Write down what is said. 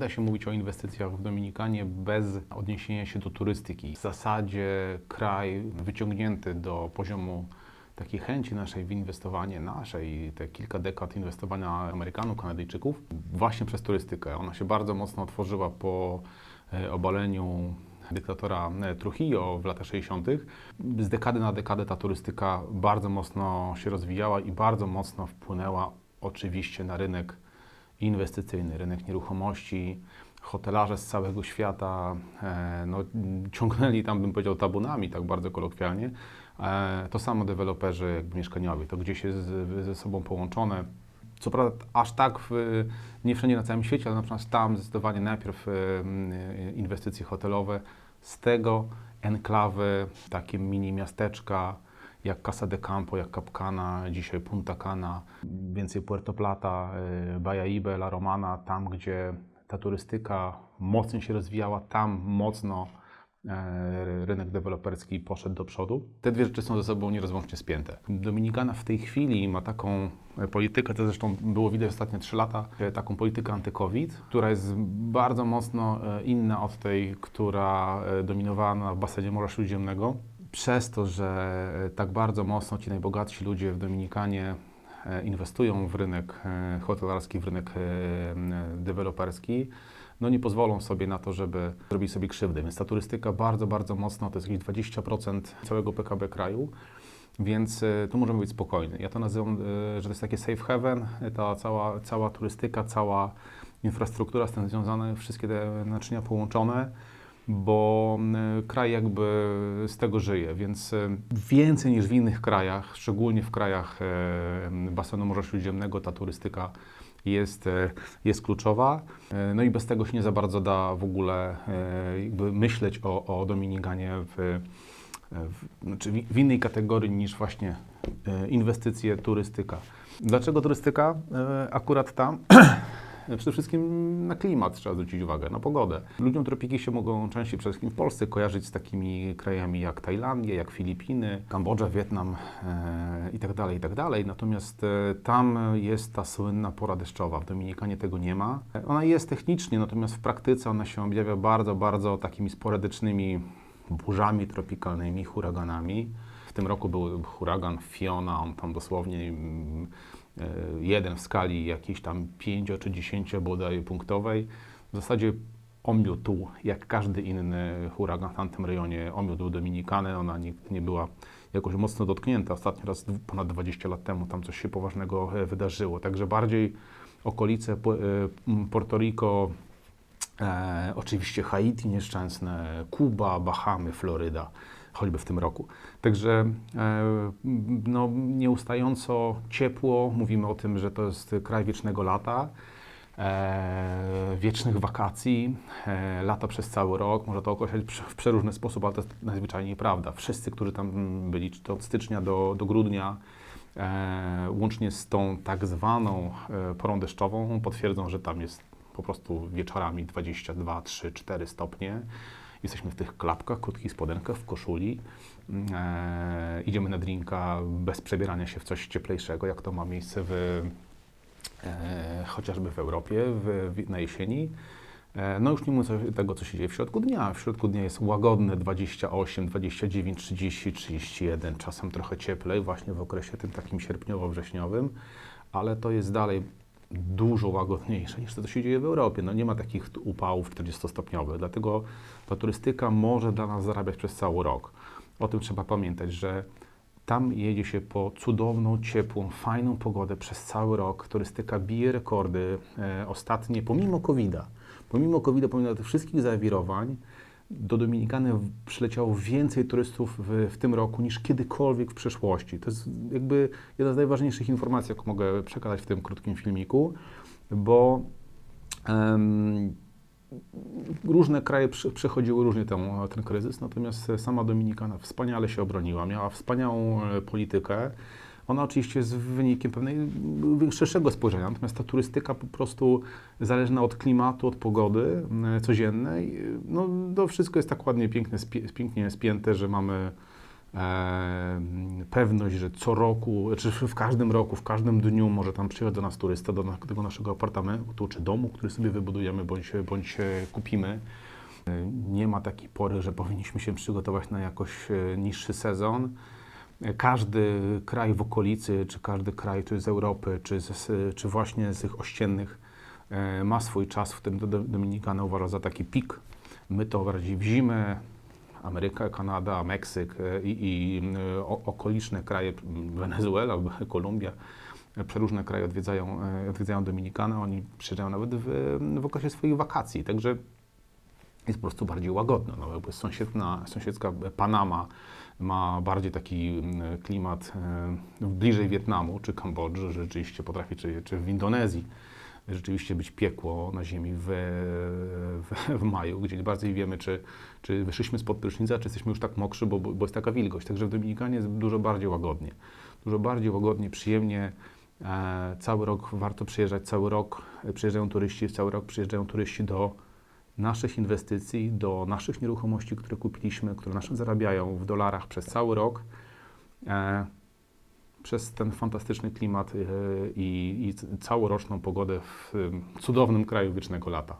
da się mówić o inwestycjach w Dominikanie bez odniesienia się do turystyki. W zasadzie kraj wyciągnięty do poziomu takiej chęci naszej w inwestowanie, naszej, te kilka dekad inwestowania Amerykanów, Kanadyjczyków, właśnie przez turystykę. Ona się bardzo mocno otworzyła po e, obaleniu dyktatora e, Trujillo w latach 60. Z dekady na dekadę ta turystyka bardzo mocno się rozwijała i bardzo mocno wpłynęła oczywiście na rynek inwestycyjny, rynek nieruchomości. Hotelarze z całego świata e, no, ciągnęli tam, bym powiedział, tabunami, tak bardzo kolokwialnie. E, to samo deweloperzy jakby mieszkaniowi, to gdzieś jest ze sobą połączone. Co prawda aż tak w, nie wszędzie na całym świecie, ale na przykład tam zdecydowanie najpierw e, inwestycje hotelowe, z tego enklawy, takie mini miasteczka, jak Casa de Campo, jak Capcana, dzisiaj Punta Cana, więcej Puerto Plata, y, Baja Ibe, La Romana, tam gdzie ta turystyka mocno się rozwijała, tam mocno e, rynek deweloperski poszedł do przodu. Te dwie rzeczy są ze sobą nierozłącznie spięte. Dominikana w tej chwili ma taką e, politykę, to zresztą było widać ostatnie trzy lata, e, taką politykę anty-COVID, która jest bardzo mocno inna od tej, która dominowała na basenie Morza Śródziemnego przez to, że tak bardzo mocno ci najbogatsi ludzie w Dominikanie e, inwestują w rynek e, hotelarski, w rynek e, deweloperski, no nie pozwolą sobie na to, żeby zrobić sobie krzywdy. Więc ta turystyka bardzo, bardzo mocno, to jest jakieś 20% całego PKB kraju, więc tu możemy być spokojni. Ja to nazywam, że to jest takie safe haven, ta cała, cała turystyka, cała infrastruktura z tym związana, wszystkie te naczynia połączone, bo kraj jakby z tego żyje, więc e, więcej niż w innych krajach, szczególnie w krajach e, basenu Morza Śródziemnego, ta turystyka jest, e, jest kluczowa. No i bez tego się nie za bardzo da w ogóle jakby myśleć o, o Dominikanie w, w, znaczy w- innej kategorii niż właśnie inwestycje, turystyka. Dlaczego turystyka akurat tam? Przede wszystkim na klimat trzeba zwrócić uwagę, na pogodę. Ludziom tropiki się mogą częściej przede wszystkim w Polsce kojarzyć z takimi krajami jak Tajlandia, jak Filipiny, Kambodża, Wietnam e, i tak dalej, i tak. Natomiast e, tam jest ta słynna pora deszczowa. W Dominikanie tego nie ma. Ona jest technicznie, natomiast w praktyce ona się objawia bardzo, bardzo takimi sporadycznymi burzami tropikalnymi, huraganami. W tym roku był huragan Fiona, on tam dosłownie mm, jeden w skali jakiejś tam 5 czy 10 bodaj punktowej. W zasadzie omiótł, jak każdy inny huragan w tamtym rejonie, omiótł Dominikanę. Ona nie, nie była jakoś mocno dotknięta. Ostatni raz ponad 20 lat temu tam coś się poważnego e, wydarzyło. Także bardziej okolice e, m, Porto Rico, E, oczywiście Haiti nieszczęsne, Kuba, Bahamy, Floryda, choćby w tym roku. Także e, no, nieustająco ciepło. Mówimy o tym, że to jest kraj wiecznego lata, e, wiecznych wakacji, e, lata przez cały rok. Można to określać w przeróżny sposób, ale to jest najzwyczajniej prawda. Wszyscy, którzy tam byli, czy to od stycznia do, do grudnia, łącznie z tą tak zwaną porą deszczową, potwierdzą, że tam jest po prostu wieczorami 22, 3, 4 stopnie. Jesteśmy w tych klapkach, krótkich spodenkach, w koszuli. E, idziemy na drinka bez przebierania się w coś cieplejszego, jak to ma miejsce w, e, chociażby w Europie w, w, na jesieni. E, No już nie mówiąc tego, co się dzieje w środku dnia. W środku dnia jest łagodne 28, 29, 30, 31, czasem trochę cieplej, właśnie w okresie tym takim sierpniowo-wrześniowym, ale to jest dalej dużo łagodniejsze niż to, co się dzieje w Europie. No nie ma takich upałów 40-stopniowych, dlatego ta turystyka może dla nas zarabiać przez cały rok. O tym trzeba pamiętać, że tam jedzie się po cudowną, ciepłą, fajną pogodę przez cały rok. Turystyka bije rekordy. E, ostatnie, pomimo COVID-a, pomimo COVID-a, pomimo tych wszystkich zawirowań, do Dominikany przyleciało więcej turystów w, w tym roku niż kiedykolwiek w przeszłości. To jest jakby jedna z najważniejszych informacji, jaką mogę przekazać w tym krótkim filmiku, bo em, różne kraje przechodziły różnie ten, ten kryzys, natomiast sama Dominikana wspaniale się obroniła, miała wspaniałą e, politykę. Ona oczywiście jest wynikiem pewnej m, szerszego spojrzenia, natomiast ta turystyka po prostu zależna od klimatu, od pogody e, codziennej, no to wszystko jest tak ładnie, pięknie, pięknie spięte, że mamy e, pewność, że co roku, czy w każdym roku, w każdym dniu może tam przyjechać do nas turysta, do na- tego naszego apartamentu czy domu, który sobie wybudujemy bądź, bądź e, kupimy. E, Nie ma takiej pory, że powinniśmy się przygotować na jakoś e, niższy sezon. Każdy kraj w okolicy, czy każdy kraj, czy z Europy, czy, z, czy właśnie z tych ościennych, e, ma swój czas, w Do- Dominikana uważa za taki pik. My to bardziej w zimę, Ameryka, Kanada, Meksyk e, i, i e, okoliczne kraje, Wenezuela, Kolumbia, przeróżne kraje odwiedzają, odwiedzają Dominikanę, oni przyjeżdżają nawet w, w okresie swoich wakacji, także jest po prostu bardziej łagodna. No, jakby sąsiedna, sąsiedzka Panama ma bardziej taki mm, klimat e, bliżej Wietnamu czy Kambodży, że rzeczywiście potrafi, czy, czy w Indonezji rzeczywiście być piekło na ziemi w, w, w maju, gdzie bardziej wiemy, czy, czy wyszliśmy spod prysznica, czy jesteśmy już tak mokrzy, bo, bo jest taka wilgoć. Także w Dominikanie jest dużo bardziej łagodnie. Dużo bardziej łagodnie, przyjemnie. E, cały rok warto przyjeżdżać, cały rok e, przyjeżdżają turyści, cały rok przyjeżdżają turyści do naszych inwestycji, do naszych nieruchomości, które kupiliśmy, które nasze zarabiają w dolarach przez cały rok. E, przez ten fantastyczny klimat e, i, i całoroczną pogodę w cudownym kraju wiecznego lata.